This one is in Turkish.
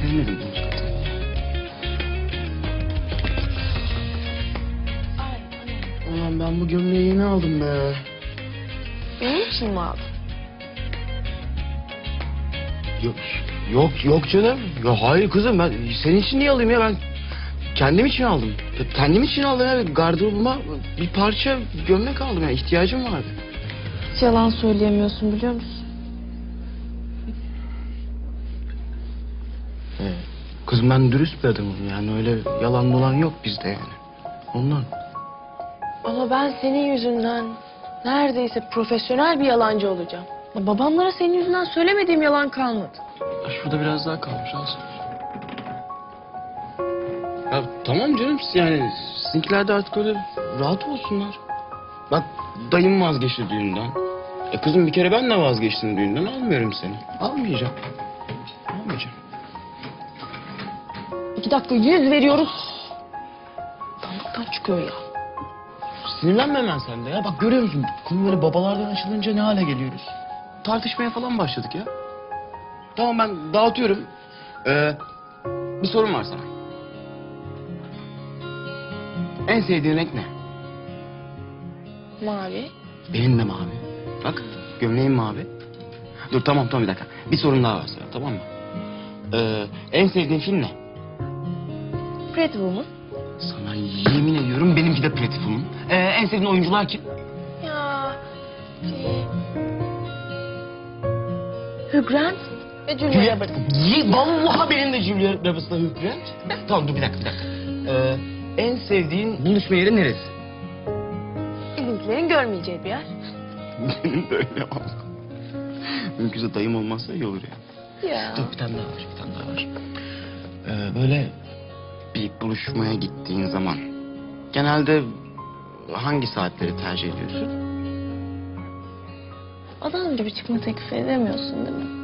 sevmedim bunu zaten. Ulan ben bu gömleği yeni aldım be. Benim için mi aldın? Yok, yok, yok canım. Ya hayır kızım ben senin için niye alayım ya ben kendim için aldım. Ya Kendim için aldım ya gardırobuma bir parça gömlek aldım ya ihtiyacım vardı. Hiç yalan söyleyemiyorsun biliyor musun? Ee, kızım ben dürüst bir adamım yani öyle yalan dolan yok bizde yani. Ondan. Ama ben senin yüzünden neredeyse profesyonel bir yalancı olacağım. Ya Babamlara senin yüzünden söylemediğim yalan kalmadı. Ya şurada biraz daha kalmış alsın. Ya tamam canım yani sizinkiler de artık öyle rahat olsunlar. Bak dayım vazgeçti düğünden. E kızım bir kere ben de vazgeçtim düğünden almıyorum seni. Almayacağım. Almayacağım. İki dakika yüz veriyoruz. Tanıktan çıkıyor ya. Sinirlenme hemen sen de ya. Bak görüyor musun? Konuları babalardan açılınca ne hale geliyoruz? Tartışmaya falan başladık ya. Tamam ben dağıtıyorum. Ee, bir sorum var sana. En sevdiğin renk ne? Mavi. Benim de mavi. Bak gömleğim mavi. Dur tamam tamam bir dakika. Bir sorun daha var sana tamam mı? Ee, en sevdiğin film ne? Woman. Sana yemin ediyorum benimki de Woman. Ee, en sevdiğin oyuncular kim? Ya. Şey... Hugh Grant ve Julia. Julia Roberts. Ye- Vallahi benim de Julia Roberts'la Hugh Grant. tamam dur bir dakika bir dakika. Ee, en sevdiğin buluşma yeri neresi? Bizimkilerin görmeyeceği bir yer. benim de öyle valla. Mümkünse dayım olmazsa iyi olur ya. Ya. Dur bir tane daha var, bir tane daha var. Ee, böyle bir buluşmaya gittiğin zaman genelde hangi saatleri tercih ediyorsun? Adam gibi çıkma teklif edemiyorsun değil mi?